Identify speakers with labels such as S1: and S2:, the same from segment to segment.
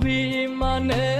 S1: অভিমানে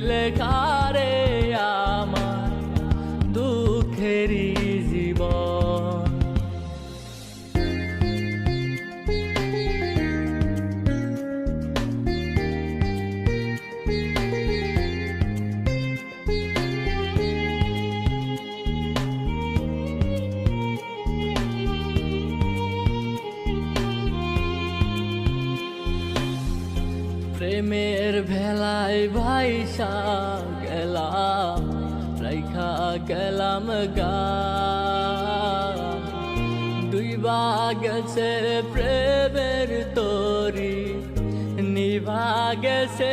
S1: লেখারে আমার দুঃখেরই জীবন। প্রেমের ভেলায় ভাইসা গেলাম রাইখা গেলাম গা। দুই গেছে প্রেমের তরি নিভা গেছে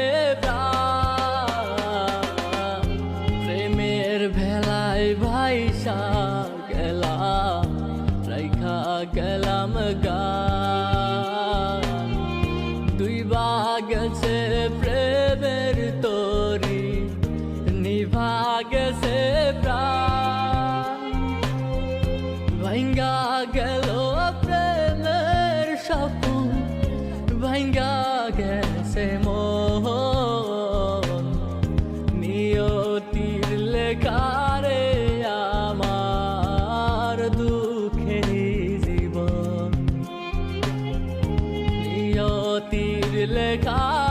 S1: গেছে প্রাণ ভাঙ্গা গেল প্রেমের স্বপ্ন ভাঙ্গা গেছে মোহন নিয়তির লেখারে আমার দুঃখে জীবন নিয়তির লেখারে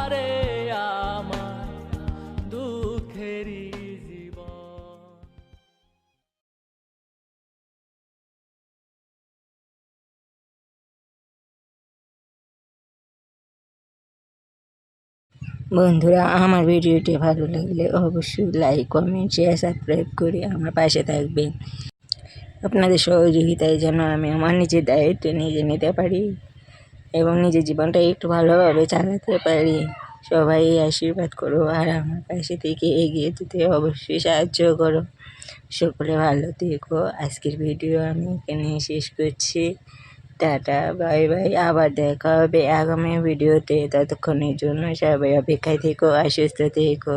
S2: বন্ধুরা, আমার ভিডিওটি ভালো লাগলে অবশ্যই লাইক কমেন্ট শেয়ার সাবস্ক্রাইব করে আমার পাশে থাকবেন। আপনাদের সহযোগিতায় যেন আমি আমার নিজের দায়িত্ব নিজে নিতে পারি এবং নিজের জীবনটা একটু ভালোভাবে চালাতে পারি। সবাই আশীর্বাদ করো আর আমার পাশে থেকে এগিয়ে যেতে অবশ্যই সাহায্য করো। সকলে ভালো থেকো। আজকের ভিডিও আমি এখানে শেষ করছি। Tata, bye bye. আবার দেখা হবে আগামী ভিডিওতে। ততক্ষণের জন্য সবাই অপেক্ষায় থেকো আর সুস্থ থেকো।